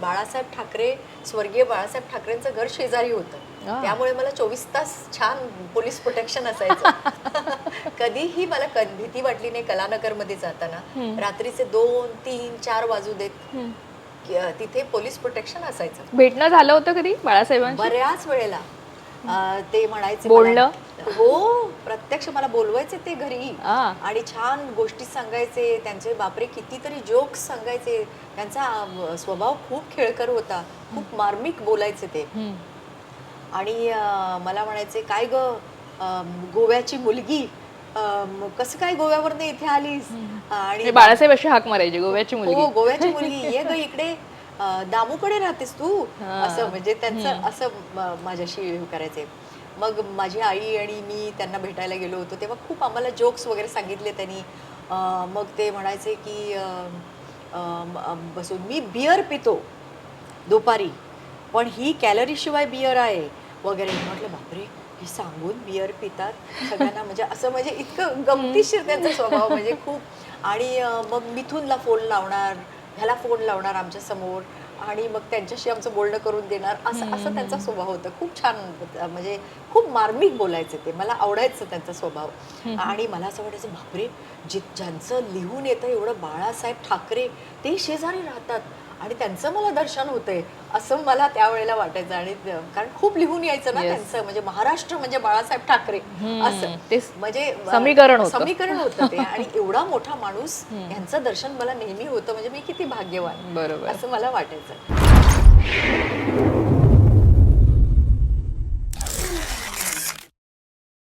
बाळासाहेब ठाकरे स्वर्गीय बाळासाहेब ठाकरेंचं घर शेजारी होतं. त्यामुळे मला चोवीस तास छान पोलीस प्रोटेक्शन असायचं. कधीही मला भीती वाटली नाही कलानगरमध्ये जाताना रात्रीचे दोन तीन चार वाजू देत. तिथे पोलीस प्रोटेक्शन असायचं. भेटणं झालं होतं कधी बाळासाहेबांशी? बऱ्याच वेळेला. ते म्हणायचे बोलणं? हो प्रत्यक्ष मला बोलवायचे ते घरी. आ. आणि छान गोष्टी सांगायचे त्यांचे बापरे कितीतरी जोक्स सांगायचे. त्यांचा अ, स्वभाव खूप खेळकर होता. खूप मार्मिक बोलायचे ते. हम्म. आणि अ, मला म्हणायचे काय ग अ, गोव्याची मुलगी? अ, कसं काय गोव्यावरनं इथे आलीस? आणि हे बाळासाहेब अशी हाक मारायची गोव्याची हो मुलगी. गोव्याची मुलगी. ये ग इकडे अ, दामूकडे राहतेस तू. असं म्हणजे त्यांचं असं म- माझ्याशी हे करायचे. मग माझी आई आणि मी त्यांना भेटायला गेलो होतो. तेव्हा खूप आम्हाला जोक्स वगैरे सांगितले त्यांनी. मग ते म्हणायचे की बसून मी बियर पितो दुपारी पण ही कॅलरीशिवाय बियर आहे. वगैरे. म्हटलं बापरे हे सांगून बियर पितात सगळ्यांना? म्हणजे असं म्हणजे इतकं गमतीशीर त्यांचा स्वभाव म्हणजे खूप. आणि मग मिथूनला फोन लावणार ह्याला फोन लावणार आमच्यासमोर. आणि मग त्यांच्याशी आमचं बोलणं करून देणार. असं असं त्यांचा स्वभाव होता. खूप छान. म्हणजे खूप मार्मिक बोलायचे ते. मला आवडायचं त्यांचा स्वभाव. आणि मला असं वाटायचं बापरे जे ज्यांचं लिहून येतं एवढं बाळासाहेब ठाकरे ते शेजारी राहतात. आणि त्यांचं मला दर्शन होतंय असं मला त्यावेळेला वाटायचं. आणि ते- कारण खूप लिहून यायचं ना. त्यांचं म्हणजे महाराष्ट्र म्हणजे बाळासाहेब ठाकरे. असं. तेच म्हणजे समीकरण होतं. समीकरण होतं ते. आणि एवढा मोठा माणूस यांचं दर्शन मला नेहमी होतं. म्हणजे मी किती भाग्यवान. बरोबर. असं मला वाटायचं.